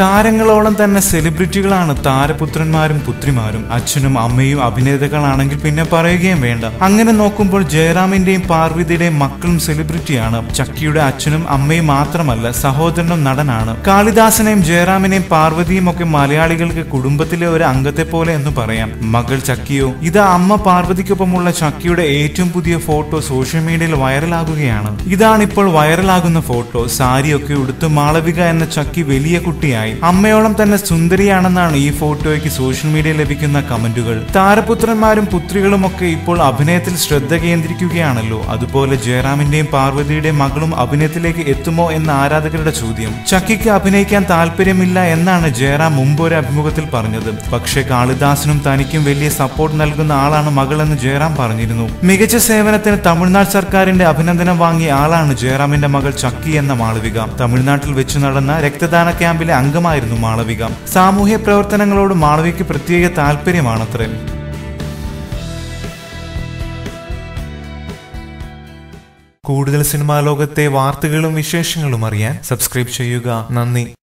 താരങ്ങളോളം തന്നെ സെലിബ്രിറ്റികളാണ് താരപുത്രന്മാരും പുത്രിമാരും അച്ഛനും അമ്മയും അഭിനേതാക്കളാണെങ്കിൽ പിന്നെ പറയുകയും വേണ്ട. അങ്ങനെ നോക്കുമ്പോൾ ജയറാമിന്റെയും പാർവതിയുടെയും മക്കളും സെലിബ്രിറ്റിയാണ് ചക്കിയുടെ അച്ഛനും അമ്മയും മാത്രമല്ല സഹോദരനും നടനാണ്. കാളിദാസനെയും ജയറാമിനെയും പാർവതിയും ഒക്കെ മലയാളികൾക്ക് കുടുംബത്തിലെ ഒരു അംഗത്തെ പോലെ എന്ന് പറയാം. മകൾ ചക്കിയോ ഇത് അമ്മ പാർവതിക്കൊപ്പമുള്ള ചക്കിയുടെ ഏറ്റവും പുതിയ ഫോട്ടോ സോഷ്യൽ മീഡിയയിൽ വൈറലാകുകയാണ്. ഇതാണ് ഇപ്പോൾ വൈറലാകുന്ന ഫോട്ടോ. സാരിയൊക്കെ ഉടുത്ത് മാളവിക എന്ന ചക്കി വലിയ കുട്ടിയായി. അമ്മയോളം തന്നെ സുന്ദരിയാണെന്നാണ് ഈ ഫോട്ടോയ്ക്ക് സോഷ്യൽ മീഡിയ ലഭിക്കുന്ന കമന്റുകൾ. താരപുത്രന്മാരും പുത്രികളും ഒക്കെ ഇപ്പോൾ അഭിനയത്തിൽ ശ്രദ്ധ കേന്ദ്രീകരിക്കുകയാണല്ലോ അതുപോലെ ജയറാമിന്റെയും പാർവതിയുടെയും മകളും അഭിനയത്തിലേക്ക് എത്തുമോ എന്ന ആരാധകരുടെ ചോദ്യം. ചക്കിക്ക് അഭിനയിക്കാൻ താല്പര്യമില്ല എന്നാണ് ജയറാം മുമ്പ് ഒരു അഭിമുഖത്തിൽ പറഞ്ഞത്. പക്ഷേ കാളിദാസനും തനിക്കും വലിയ സപ്പോർട്ട് നൽകുന്ന ആളാണ് മകളെന്ന് ജയറാം പറഞ്ഞിരുന്നു. മികച്ച സേവനത്തിന് തമിഴ്നാട് സർക്കാരിന്റെ അഭിനന്ദനം വാങ്ങിയ ആളാണ് ജയറാമിന്റെ മകൾ ചക്കി എന്ന മാളവിക. തമിഴ്നാട്ടിൽ വെച്ച് നടന്ന രക്തദാന ക്യാമ്പിലെ അംഗമായിരുന്നു മാളവിക. സാമൂഹ്യ പ്രവർത്തനങ്ങളോട് മാളവികയ്ക്ക് പ്രത്യേക താല്പര്യമാണത്രേ കൂടുതൽ സിനിമാ ലോകത്തെ വാർത്തകളും വിശേഷങ്ങളും അറിയാൻ സബ്സ്ക്രൈബ് ചെയ്യുക. നന്ദി.